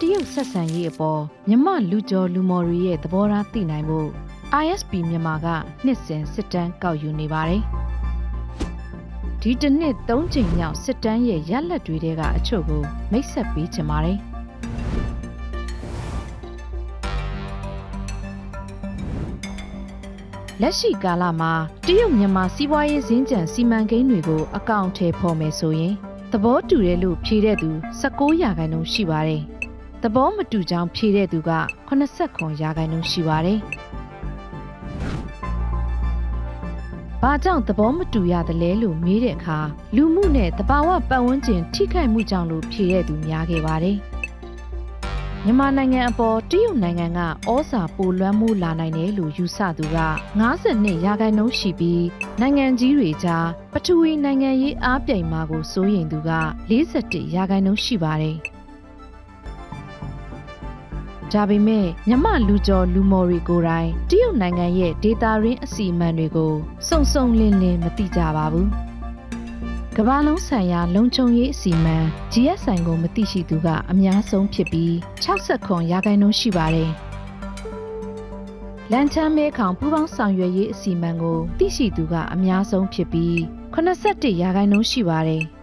တရုတ်ဆက်ဆံရေးအပေါ်မြမလူကျော်လူမော်တွေရဲ့သဘောထားသိနိုင်ဖို့ ISP မြန်မာကနှစ်စဉ်စစ်တမ်းကောက်ယူနေပါတယ်။ဒီတစ်နှစ်၃ချိန်မြောက်စစ်တမ်းရဲ့ရလဒ်တွေတဲကအချို့ကိုမိတ်ဆက်ပေးချင်ပါတယ်။လက်ရှိကာလမှာတရုတ်မြန်မာစီးပွားရေးစင်းကြံစီမံကိန်းတွေကိုအကောင့်ထဲပေါ်မယ်ဆိုရင် သဘောတူတယ်လို့ဖြေတဲ့သူ19ရာခိုင်နှုန်းရှိပါတယ်။သဘောမတူကြောင်းဖြေတဲ့သူက89ရာခိုင်နှုန်းရှိပါတယ်။ဘာကြောင့်သဘောမတူရတယ်လဲလို့မေးတဲ့အခါလူမှုနဲ့တဘာဝပတ်ဝန်းကျင်ထိခိုက်မှုကြောင့်လို့ဖြေတဲ့သူများခဲ့ပါတယ်။ မြန်မာနိုင်ငံအပေါ်တရုတ်နိုင်ငံကဩဇာပိုလွှမ်းမိုးလာနိုင်တယ်လို့ယူဆသူက52ရာခိုင်နှုန်းရှိပြီးနိုင်ငံကြီးတွေကြားပထဝီနိုင်ငံရေးအားပြိုင်မှာကိုစိုးရိမ်သူက41ရာခိုင်နှုန်းရှိပါတယ်။ဒါပေမဲ့မြမလူကျော်လူမော်တွေကိုယ်တိုင်တရုတ်နိုင်ငံရဲ့ဒေတာရင်းအစီအမံတွေကိုစုံစုံလင်းလင်းမသိကြပါဘူး။ ကမ္ဘာလုံးဆိုင်ရာလုံခြုံရေးအစီအမံ GSI ကိုမသိရှိသူကအများဆုံးဖြစ်ပြီး69ရာခိုင်နှုန်းရှိပါတယ်။လန်ချမ်းမဲခေါင်ပူပေါင်းဆောင်ရွက်ရေးအစီအမံကိုသိရှိသူကအများဆုံးဖြစ်ပြီး81ရာခိုင်နှုန်းရှိပါတယ်။